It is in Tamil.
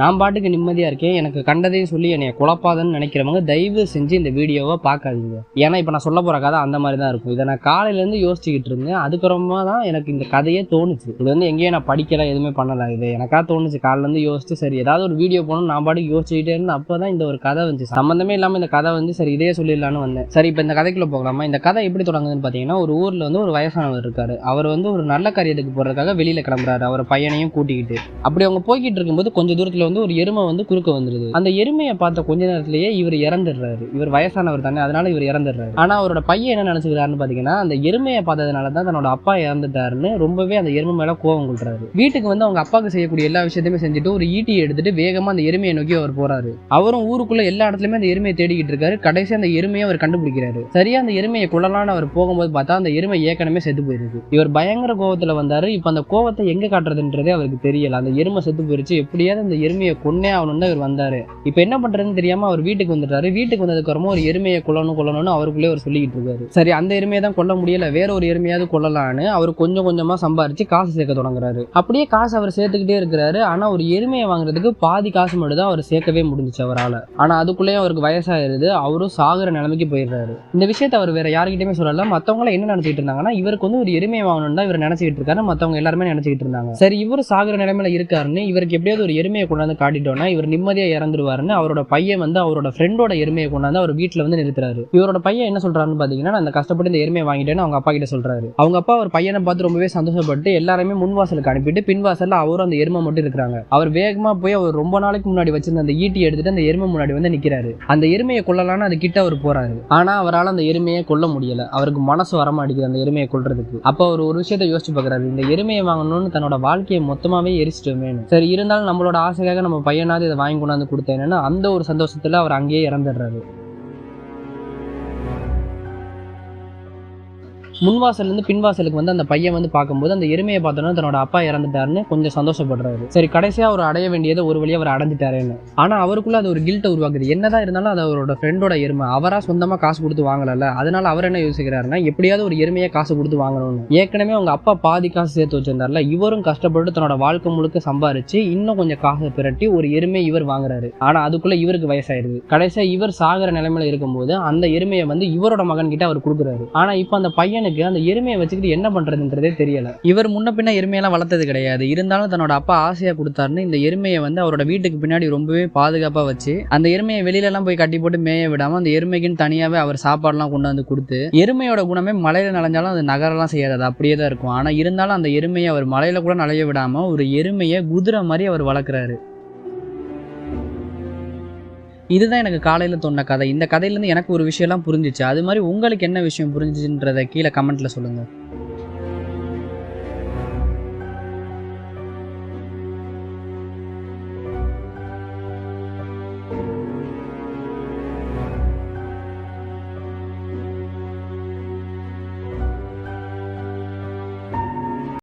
நான் பாட்டுக்கு நிம்மதியாக இருக்கேன். எனக்கு கண்டதையும் சொல்லி என்னை குழப்பாதன்னு நினைக்கிறவங்க தயவு செஞ்சு இந்த வீடியோவை பார்க்காதீங்க. ஏன்னா இப்போ நான் சொல்ல போகிற கதை அந்த மாதிரி தான் இருக்கும். இதை நான் காலையிலேருந்து யோசிச்சுக்கிட்டு இருந்தேன். அதுக்கப்புறமா தான் எனக்கு இந்த கதையே தோணுச்சு. இது வந்து எங்கேயும் நான் படிக்கல எதுவுமே பண்ணல. இது எனக்காக தோணுச்சு. காலையிலேருந்து யோசிச்சு சரி ஏதாவது ஒரு வீடியோ போகணும் நான் பாட்டுக்கு யோசிச்சுக்கிட்டே இருந்தேன். அப்போ தான் இந்த ஒரு கதை வந்துச்சு. சம்மந்தமே இல்லாமல் இந்த கதை வந்து சரி இதே சொல்லிடலான்னு வந்தேன். சரி இப்போ இந்த கதைக்குள்ளே போகலாமா? இந்த கதை எப்படி தொடங்குதுன்னு பார்த்தீங்கன்னா ஒரு ஊரில் வந்து ஒரு வயசானவர் இருக்காரு. அவர் வந்து ஒரு நல்ல காரியத்துக்கு போகிறதுக்காக வெளியில் கிளம்புறாரு. அவர் பையனையும் கூட்டிக்கிட்டு. அப்படி அவங்க போய்கிட்டு இருக்கும்போது கொஞ்சம் தூரத்தில் வந்து ஒரு எருமை வந்து குறுக்க வந்துருது. அந்த எருமையை பார்த்த கொஞ்ச நேரத்திலேயே இவர் இறந்துடுறாரு. இவர் வயசானவர் தானே அதனால இவர் இறந்துடுறாரு. ஆனால் அவரோட பையன் என்ன நினைச்சுக்கிறாருன்னு பார்த்தீங்கன்னா அந்த எருமையை பார்த்ததுனால தான் தன்னோட அப்பா இறந்துட்டாருன்னு ரொம்பவே அந்த எருமை மேலே கோவம் கொள்றாரு. வீட்டுக்கு வந்து அவங்க அப்பாவுக்கு செய்யக்கூடிய எல்லா விஷயத்தையுமே செஞ்சுட்டு ஒரு ஈட்டி எடுத்துட்டு வேகமாக அந்த எருமையை நோக்கி அவர் போறாரு. அவரும் ஊருக்குள்ள எல்லா இடத்துலயுமே அந்த எருமையை தேடிக்கிட்டு இருக்காரு. கடைசி அந்த எருமையை அவர் கண்டுபிடிக்கிறாரு. சரியா அந்த எருமையை குழலான அவர் போகும்போது பார்த்தா அந்த எருமை ஏற்கனவே செத்து போயிருக்கு. இவர் பயங்கர கோவத்துல வந்தாரு. இப்போ அந்த கோவத்தை எங்க காட்டுறதுன்றதே அவருக்கு தெரியல. அந்த எருமை செத்து போயிருச்சு. எப்படியாவது அந்த எருமையை கொன்னே ஆகணும்னு இவர் வந்தார். இப்போ என்ன பண்றதுன்னு தெரியாம அவர் வீட்டுக்கு வந்துட்டாரு. வீட்டுக்கு வந்ததுக்கு அப்புறமா ஒரு எருமையை கொல்லணும் கொல்லணும்னு அவருக்குள்ளே அவர் சொல்லிக்கிட்டு இருக்காரு. சரி அந்த எருமையை தான் கொல்ல முடியல. வேற ஒரு எருமையாவது கொல்லலான்னு அவர் கொஞ்சம் கொஞ்சமா சம்பாரிச்சு காசு சேர்க்க தொடங்குறாரு. அப்படியே காசு அவர் சேர்த்துக்கிட்டே இருக்கிறாரு. ஆனா ஒரு எருமையை வாங்குறதுக்கு பாதி காசு மட்டும் தான் அவர் சேர்க்கவே முடிஞ்சுச்சு அவரால். ஆனால் அதுக்குள்ளேயே அவருக்கு வயசாயிருது. அவரும் சாகுற நிலைமைக்கு போயிடுறாரு. இந்த விஷயத்தை அவர் வேற யார்கிட்டயுமே சொல்லல. மத்தவங்க என்ன நினைச்சிட்டு இருந்தாங்கன்னா இவருக்கு வந்து ஒரு எருமையை வாங்கணும்னு தான் இவர் நினச்சிக்கிட்டு இருக்காரு. மத்தவங்க எல்லாருமே நினச்சிக்கிட்டு இருந்தாங்க. சரி இவர் சாகுற நிலைமையில இருக்காருன்னு இவருக்கு எப்படியாவது ஒரு எருமையை கொண்டாந்து காட்டிட்டோம்னா இவர் நிம்மதியாக இறந்துருவாருன்னு அவரோட பையன் வந்து அவரோட ஃப்ரெண்டோட எருமையை கொண்டாந்து அவர் வீட்டில் வந்து நிறுத்துறாரு. இவரோட பையன் என்ன சொல்கிறாருன்னு பார்த்தீங்கன்னா அந்த கஷ்டப்பட்டு இந்த எருமையை வாங்கிட்டேன்னு அவங்க அப்பா கிட்ட சொல்கிறாரு அவங்க அப்பா அவர் பையனை பார்த்து ரொம்பவே சந்தோஷப்பட்டு எல்லாருமே முன்வாசலுக்கு அனுப்பிட்டு பின்வாசலில் அவரும் அந்த எருமை மட்டும் இருக்கிறாங்க. அவர் வேகமாக போய் அவர் ரொம்ப நாளைக்கு முன்னாடி வச்சிருந்த அந்த ஈட்டி எடுத்துட்டு அந்த எருமை முன்னாடி வந்து நிற்கிறாரு அந்த எருமையை கொல்லலான்னு அது கிட்ட அவர் போறாரு. ஆனால் அவரால் அந்த எருமையை கொல்ல முடியல. அவருக்கு மனசு வரமாட்டேங்குது அந்த எருமையை கொள்றதுக்கு அப்போ அவர் ஒரு விஷயத்த யோசிச்சு பார்க்குறாரு இந்த எருமையை வாங்கணும்னு தன்னோட வாழ்க்கையை மொத்தமாகவே எரிச்சிட்டோமேனு சரி இருந்தாலும் நம்மளோட ஆசைக்காக நம்ம பையனாவது இதை வாங்கி கொண்டாந்து கொடுத்தேன் என்னன்னா அந்த ஒரு சந்தோஷத்தில் அவர் அங்கேயே இறந்துடுறாரு. முன்வாசல்லேருந்து பின்வாசலுக்கு வந்து அந்த பையன் வந்து பார்க்கும்போது அந்த எருமையை பார்த்தோன்னா தன்னோட அப்பா இறந்துட்டாருன்னு கொஞ்சம் சந்தோஷப்படுறாரு. சரி கடைசியாக அவர் அடைய வேண்டியதை ஒரு வழியாக அவர் அடைஞ்சிட்டாருன்னு. ஆனால் அவருக்குள்ள அது ஒரு கில்ட்டை உருவாக்குது. என்னதான் இருந்தாலும் அது அவரோட ஃப்ரெண்டோட எருமை. அவராக சொந்தமாக காசு கொடுத்து வாங்கலல்ல. அதனால அவர் என்ன யோசிக்கிறாருன்னா எப்படியாவது ஒரு எருமையை காசு கொடுத்து வாங்கணும்னு. ஏற்கனவே அவங்க அப்பா பாதி காசு சேர்த்து வச்சிருந்தார்ல இவரும் கஷ்டப்பட்டு தன்னோட வாழ்க்கை முழுக்க சம்பாரிச்சு இன்னும் கொஞ்சம் காசை பிரட்டி ஒரு எருமை இவர் வாங்குறாரு. ஆனால் அதுக்குள்ள இவருக்கு வயசாயிருது கடைசியாக இவர் சாகிற நிலைமையில இருக்கும்போது அந்த எருமையை வந்து இவரோட மகன் கிட்ட அவர் கொடுக்குறாரு. ஆனால் இப்போ அந்த பையனை பையனுக்கு அந்த எருமையை வச்சுக்கிட்டு என்ன பண்றதுன்றதே தெரியல. இவர் முன்ன பின்ன எருமையெல்லாம் வளர்த்தது கிடையாது. இருந்தாலும் தன்னோட அப்பா ஆசையா கொடுத்தாருன்னு இந்த எருமையை வந்து அவரோட வீட்டுக்கு பின்னாடி ரொம்பவே பாதுகாப்பா வச்சு அந்த எருமையை வெளியில எல்லாம் போய் கட்டி போட்டு மேய விடாம அந்த எருமைக்குன்னு தனியாவே அவர் சாப்பாடுலாம் கொண்டு வந்து கொடுத்து எருமையோட குணமே மலையில நனைஞ்சாலும் அது நகரெல்லாம் செய்யாது. அப்படியே தான் இருக்கும். ஆனா இருந்தாலும் அந்த எருமையை அவர் மலையில கூட நனைய விடாம ஒரு எருமையை குதிரை மாதிரி அவர் வளர்க்குறாரு. இதுதான் எனக்கு காலையில் தோணுன கதை. இந்த கதையிலேருந்து எனக்கு ஒரு விஷயம்லாம் புரிஞ்சிச்சு. அது மாதிரி உங்களுக்கு என்ன விஷயம் புரிஞ்சுன்றதை கீழே கமெண்ட்டில் சொல்லுங்கள்